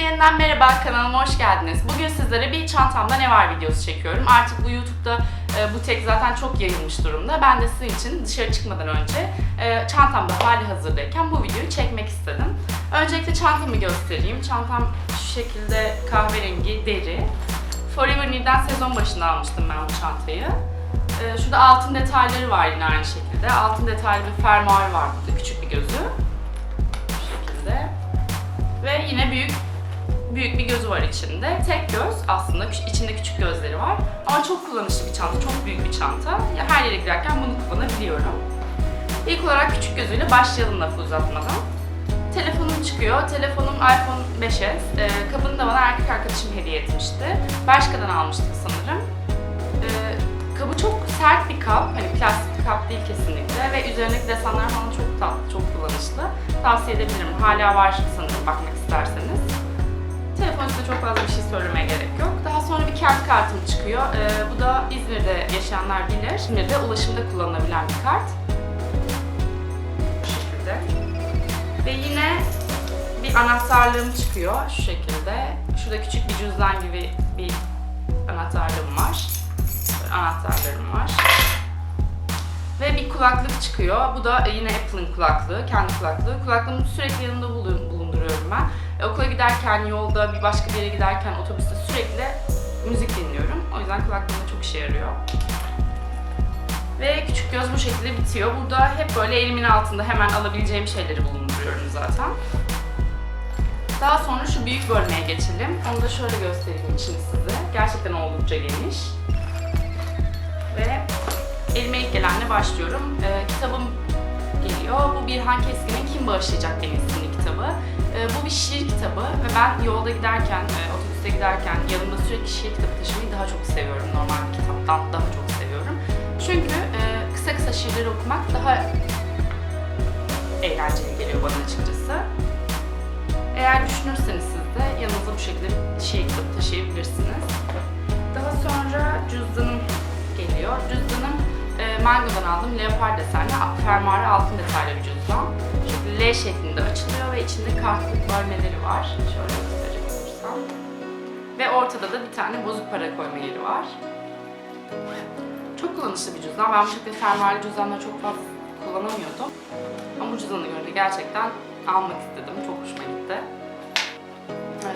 yeniden merhaba, kanalıma hoş geldiniz. Bugün sizlere bir çantamda ne var videosu çekiyorum. Artık bu YouTube'da e, bu tek zaten çok yayılmış durumda. Ben de sizin için dışarı çıkmadan önce e, çantamda hali hazırdayken bu videoyu çekmek istedim. Öncelikle çantamı göstereyim. Çantam şu şekilde kahverengi, deri. Forever Neve'den sezon başında almıştım ben bu çantayı. E, şurada altın detayları var yine aynı şekilde. Altın detaylı bir fermuar var burada, küçük bir gözü. Bu şekilde. Ve yine büyük büyük bir gözü var içinde. Tek göz aslında içinde küçük gözleri var. Ama çok kullanışlı bir çanta, çok büyük bir çanta. Her yere giderken bunu kullanabiliyorum. İlk olarak küçük gözüyle başlayalım lafı uzatmadan. Telefonum çıkıyor. Telefonum iPhone 5s. Ee, kabını da bana erkek arkadaşım hediye etmişti. Bershka'dan almıştık sanırım. Ee, kabı çok sert bir kap. Hani plastik bir kap değil kesinlikle. Ve üzerindeki desenler falan çok tatlı, çok kullanışlı. Tavsiye edebilirim. Hala var sanırım bakmak isterseniz. Telefon çok fazla bir şey söylemeye gerek yok. Daha sonra bir kent kartım çıkıyor. Ee, bu da İzmir'de yaşayanlar bilir. İzmir'de ulaşımda kullanılabilen bir kart. Bu şekilde. Ve yine bir anahtarlığım çıkıyor şu şekilde. Şurada küçük bir cüzdan gibi bir anahtarlığım var. Böyle anahtarlarım var. Ve bir kulaklık çıkıyor. Bu da yine Apple'ın kulaklığı, kendi kulaklığı. Kulaklığımı sürekli yanımda bulun- bulunduruyorum ben. E, okula giderken, yolda, bir başka yere giderken, otobüste sürekli müzik dinliyorum. O yüzden kulaklığım çok işe yarıyor. Ve küçük göz bu şekilde bitiyor. Burada hep böyle elimin altında hemen alabileceğim şeyleri bulunduruyorum zaten. Daha sonra şu büyük bölmeye geçelim. Onu da şöyle göstereyim içini size. Gerçekten oldukça geniş. Ve elime ilk gelenle başlıyorum. Ee, kitabım geliyor. Bu Birhan Keskin'in Kim Bağışlayacak. Ee, bu bir şiir kitabı ve ben yolda giderken, e, otobüste giderken yanımda sürekli şiir kitabı taşımayı daha çok seviyorum. Normal bir kitaptan daha çok seviyorum. Çünkü e, kısa kısa şiirleri okumak daha eğlenceli geliyor bana açıkçası. Eğer düşünürseniz siz de yanınıza bu şekilde bir şiir kitabı taşıyabilirsiniz. Daha sonra cüzdanım geliyor. Cüzdanım e, Mango'dan aldım. Leopar desenli, fermuarı altın detaylı bir cüzdan. L şeklinde açılıyor ve içinde kartlık bölmeleri var. Şöyle gösterecek olursam. Ve ortada da bir tane bozuk para koyma yeri var. Çok kullanışlı bir cüzdan. Ben bu şekilde fermuarlı cüzdanları çok fazla kullanamıyordum. Ama bu cüzdanı görünce gerçekten almak istedim. Çok hoşuma gitti.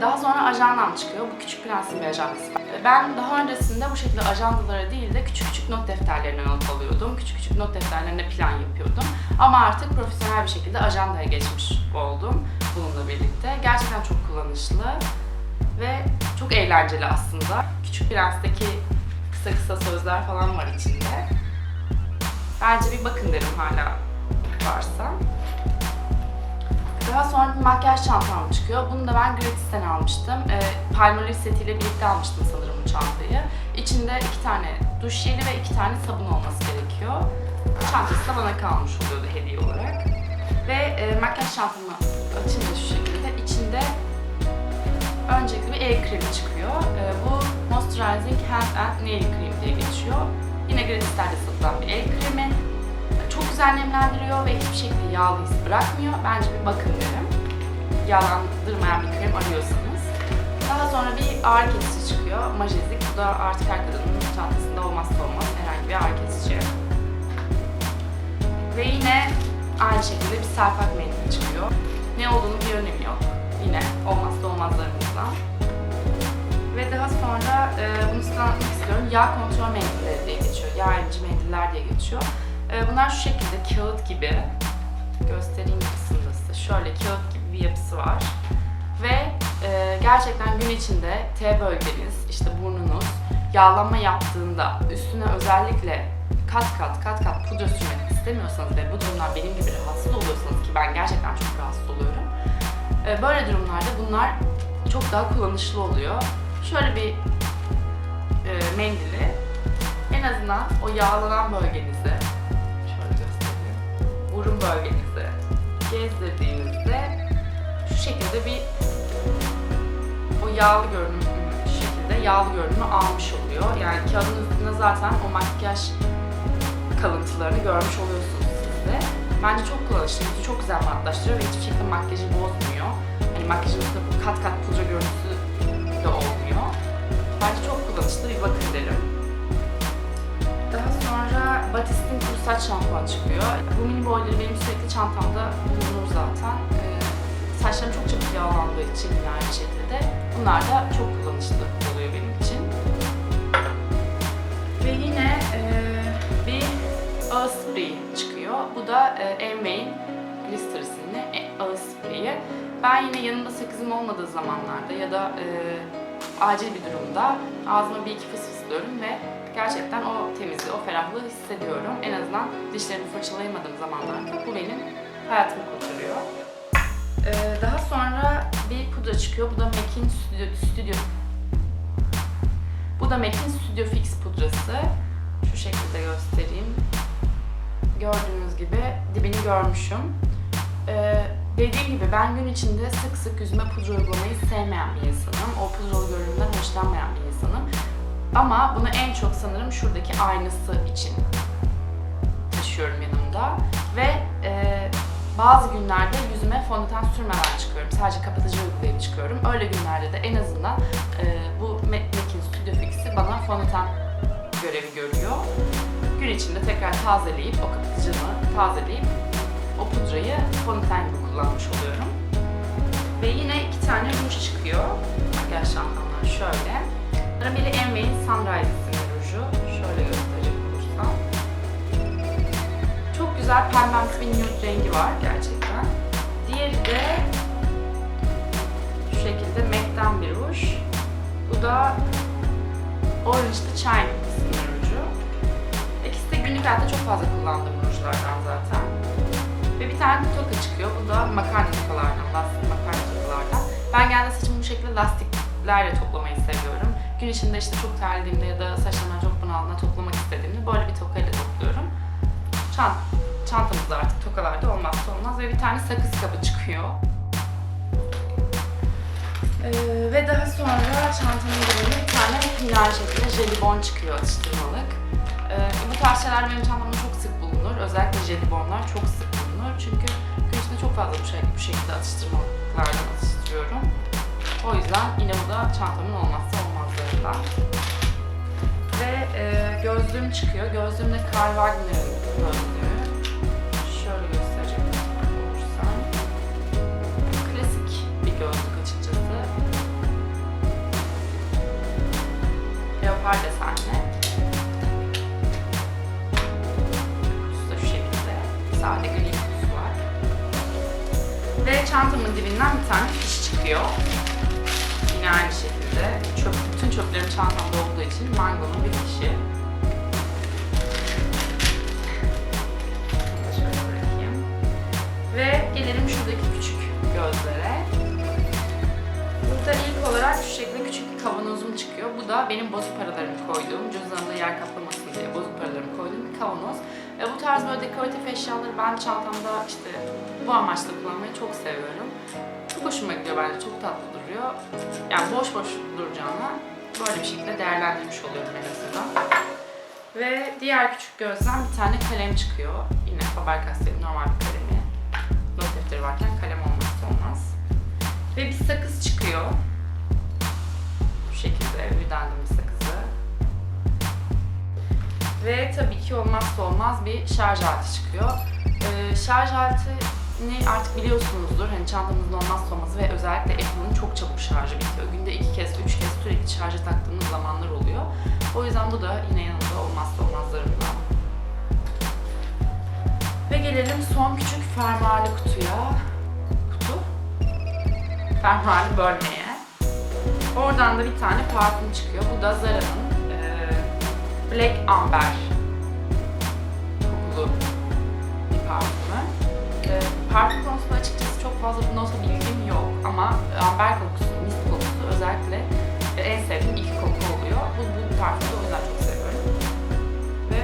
Daha sonra ajandam çıkıyor. Bu Küçük Prens'in bir ajandası. Ben daha öncesinde bu şekilde ajandalara değil de küçük küçük not defterlerine not alıyordum. Küçük küçük not defterlerine plan yapıyordum. Ama artık profesyonel bir şekilde ajandaya geçmiş oldum bununla birlikte. Gerçekten çok kullanışlı ve çok eğlenceli aslında. Küçük Prens'teki kısa kısa sözler falan var içinde. Bence bir bakın derim hala varsa. Daha sonra bir makyaj çantam çıkıyor. Bunu da ben Gratis'ten almıştım. E, Palmolive setiyle birlikte almıştım sanırım bu çantayı. İçinde iki tane duş jeli ve iki tane sabun olması gerekiyor. Çantası da bana kalmış oluyordu hediye olarak. Ve e, makyaj çantamı açınca şu şekilde içinde öncelikle bir el kremi çıkıyor. E, bu Moisturizing Hand and Nail Cream diye geçiyor. Yine Gratis'lerde satılan bir el kremi çok güzel nemlendiriyor ve hiçbir şekilde yağlı his bırakmıyor. Bence bir bakın derim. Yağlandırmayan bir krem arıyorsanız. Daha sonra bir ağrı kesici çıkıyor. Majezik. Bu da artık her kadının çantasında olmazsa olmaz herhangi bir ağrı kesici. Ve yine aynı şekilde bir selpak mendili çıkıyor. Ne olduğunu bir önemi yok. Yine olmazsa olmazlarımızdan. Ve daha sonra e, bunu istiyorum. Yağ kontrol mendilleri diye geçiyor. Yağ emici mendiller diye geçiyor. E, bunlar şu şekilde kağıt gibi. Göstereyim kısımda size. Şöyle kağıt gibi bir yapısı var. Ve e, gerçekten gün içinde T bölgeniz, işte burnunuz yağlanma yaptığında üstüne özellikle kat kat kat kat pudra sürmek istemiyorsanız ve bu durumlar benim gibi rahatsız oluyorsanız ki ben gerçekten çok rahatsız oluyorum. E, böyle durumlarda bunlar çok daha kullanışlı oluyor. Şöyle bir e, mendili en azından o yağlanan bölgenizi. Burun bölgenizi gezdirdiğinizde şu şekilde bir o yağlı görünüm şekilde yağlı görünümü almış oluyor. Yani kağıdın üstünde zaten o makyaj kalıntılarını görmüş oluyorsunuz siz de. Bence çok kullanışlı, çok güzel matlaştırıyor ve hiçbir şekilde makyajı bozmuyor. Hani makyajımızda bu kat kat pudra görüntüsü de olmuyor. Bence çok kullanışlı bir bakın derim. Daha sonra Batist'in kuru saç şampuanı çıkıyor. Bu mini boyları benim sürekli çantamda bulunur zaten. Ee, saçlarım çok çabuk yağlandığı için yine aynı şekilde. Bunlar da çok kullanışlı oluyor benim için. Ve yine e, bir ağız spreyi çıkıyor. Bu da e, Elmey'in Glister isimli ağız spreyi. Ben yine yanımda sakızım olmadığı zamanlarda ya da e, acil bir durumda ağzıma bir iki fıs fıslıyorum ve gerçekten o temizliği, o ferahlığı hissediyorum. En azından dişlerimi fırçalayamadığım zamanlarda bu benim hayatımı kurtarıyor. Ee, daha sonra bir pudra çıkıyor. Bu da MAC'in Studio, Studio bu da MAC'in Studio Fix pudrası. Şu şekilde göstereyim. Gördüğünüz gibi dibini görmüşüm. Ee, dediğim gibi ben gün içinde sık sık yüzüme pudra uygulamayı sevmeyen bir insanım. O pudralı görünümden hoşlanmayan bir insanım. Ama bunu en çok sanırım şuradaki aynası için taşıyorum yanımda. Ve e, bazı günlerde yüzüme fondöten sürmeden çıkıyorum. Sadece kapatıcı uygulayıp çıkıyorum. Öyle günlerde de en azından e, bu MAC'in Studio Fix'i bana fondöten görevi görüyor. Gün içinde tekrar tazeleyip, o kapatıcını tazeleyip o pudrayı fondöten kullanmış oluyorum. Ve yine iki tane ruj çıkıyor. Makyaj şampuanlar şöyle. Bunların biri Envey'in Sunrise isimli ruju. Şöyle gösterecek olursam. Çok güzel pembemsi bir nude rengi var gerçekten. Diğeri de şu şekilde MAC'den bir ruj. Bu da Orange the Chine isimli ruju. İkisi de günlük hayatta çok fazla kullandığım rujlardan zaten. Ve bir tane toka çıkıyor. Bu da makarna tokalardan, lastik makarna tokalardan. Ben genelde saçımı bu şekilde lastiklerle toplamayı seviyorum. Gün içinde işte çok terlediğimde ya da saçlarımdan çok bunaldığında toplamak istediğimde böyle bir tokayla topluyorum. Çant çantamızda artık tokalarda olmazsa olmaz ve bir tane sakız kabı çıkıyor. Ee, ve daha sonra çantamın üzerine bir tane aynı şekilde jelibon çıkıyor atıştırmalık. Ee, bu tarz şeyler benim çantamda çok sık bulunur. Özellikle jelibonlar çok sık. Çünkü içinde çok fazla bu, şey, bu şekilde atıştırmalıklardan atıştırıyorum. O yüzden yine bu da çantamın olmazsa olmazlarından. Ve e, gözlüğüm çıküyor. Gözlüğüm de Karl Wagner'ın gözlüğü. Şöyle gösterecek olursam. Klasik bir gözlük açıkçası. Leopar desenli. Da şu şekilde. Sade gri çantamın dibinden bir tane fiş çıkıyor. Yine aynı şekilde. Çöp, bütün çöplerim çantamda olduğu için Mango'nun bir fişi. Ve gelelim şuradaki küçük gözlere. Burada ilk olarak şu şekilde küçük bir kavanozum çıkıyor. Bu da benim bozuk paralarımı koyduğum, cüzdanımda yer kaplamasın diye bozuk paralarımı koyduğum bir kavanoz. Ve bu tarz böyle dekoratif eşyaları ben çantamda işte bu amaçla kullanmayı çok seviyorum. Çok hoşuma gidiyor bence, çok tatlı duruyor. Yani boş boş duracağına böyle bir şekilde değerlendirmiş oluyorum en azından. Ve diğer küçük gözden bir tane kalem çıkıyor. Yine Faber-Castell'in normal bir kalemi. Not defteri varken kalem olmazsa olmaz. Ve bir sakız çıkıyor. Bu şekilde Videndim bir sakızı. Ve tabii ki olmazsa olmaz bir şarj aleti çıkıyor. Ee, şarj aletini artık biliyorsunuzdur. Hani çantamızın olmazsa olmazı ve özellikle Apple'ın çok çabuk şarjı bitiyor. Günde iki kez, üç kez sürekli şarja taktığımız zamanlar oluyor. O yüzden bu da yine yanımda olmazsa olmazlarımdan. Ve gelelim son küçük fermuarlı kutuya. Kutu. Fermuarlı bölmeye. Oradan da bir tane parfüm çıkıyor. Bu da Zara'nın eee, Black Amber kokulu parfüm konusunda açıkçası çok fazla bir nota bilgim yok ama amber kokusu, mist kokusu özellikle e, en sevdiğim iki koku oluyor. Bu, bu parfümü o yüzden çok seviyorum. Ve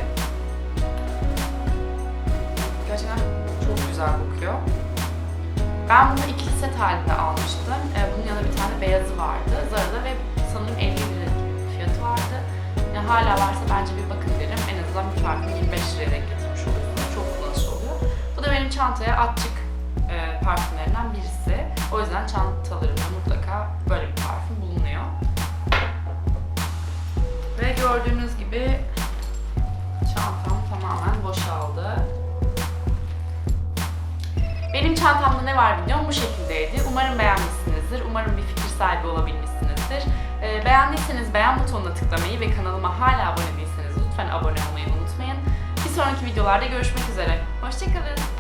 gerçekten çok güzel kokuyor. Ben bunu ikili set halinde almıştım. Ee, bunun yanında bir tane beyazı vardı. Zara'da ve sanırım 50 lira fiyatı vardı. Yani hala varsa bence bir bakın derim. En azından bir parfüm 25 liraya denk benim çantaya atçık e, parfümlerinden birisi. O yüzden çantalarına mutlaka böyle bir parfüm bulunuyor. Ve gördüğünüz gibi çantam tamamen boşaldı. Benim çantamda ne var videom bu şekildeydi. Umarım beğenmişsinizdir. Umarım bir fikir sahibi olabilmişsinizdir. E, beğendiyseniz beğen butonuna tıklamayı ve kanalıma hala abone değilseniz lütfen abone olmayı unutmayın. Bir sonraki videolarda görüşmek üzere. Hoşçakalın.